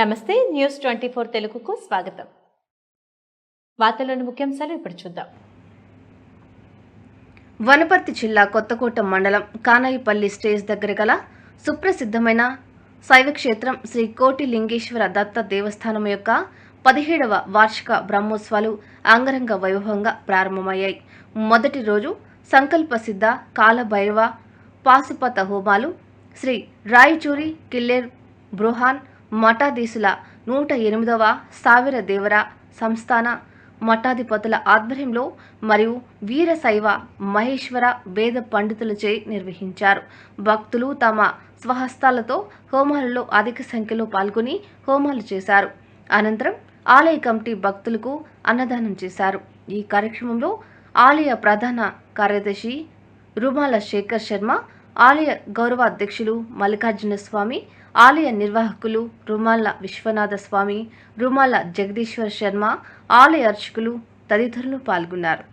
నమస్తే news twenty four తెలుగుకు స్వాగతం. వార్తలోని ముఖ్యాంశాలు ఇప్పుడు చూద్దాం. వనపర్తి జిల్లా కొత్తకోట మండలం కానాయిపల్లి స్టేజ్ దగ్గర గల సుప్రసిద్ధమైన శైవక్షేత్రం శ్రీ కోటి లింగేశ్వర దత్త దేవస్థానం యొక్క పదిహేడవ వార్షిక బ్రహ్మోత్సవాలు అంగరంగ వైభవంగా ప్రారంభమయ్యాయి. మొదటి రోజు సంకల్ప సిద్ధ కాలభైరవ పాశుపత హోమాలు శ్రీ రాయచూరి కిల్లేర్ బృహాన్ మఠాధీశుల నూట ఎనిమిదవ సావిర దేవర సంస్థాన మఠాధిపతుల ఆధ్వర్యంలో మరియు వీరశైవ మహేశ్వర వేద పండితులచే నిర్వహించారు. భక్తులు తమ స్వహస్తాలతో హోమాలలో అధిక సంఖ్యలో పాల్గొని హోమాలు చేశారు. అనంతరం ఆలయ కమిటీ భక్తులకు అన్నదానం చేశారు. ఈ కార్యక్రమంలో ఆలయ ప్రధాన కార్యదర్శి రుమాల శేఖర్ శర్మ ఆలయ గౌరవాధ్యక్షులు మల్లికార్జున స్వామి ఆలయ నిర్వాహకులు రుమాల విశ్వనాథ స్వామి రుమాల జగదీశ్వర్ శర్మ ఆలయ అర్చకులు తదితరులు పాల్గొన్నారు.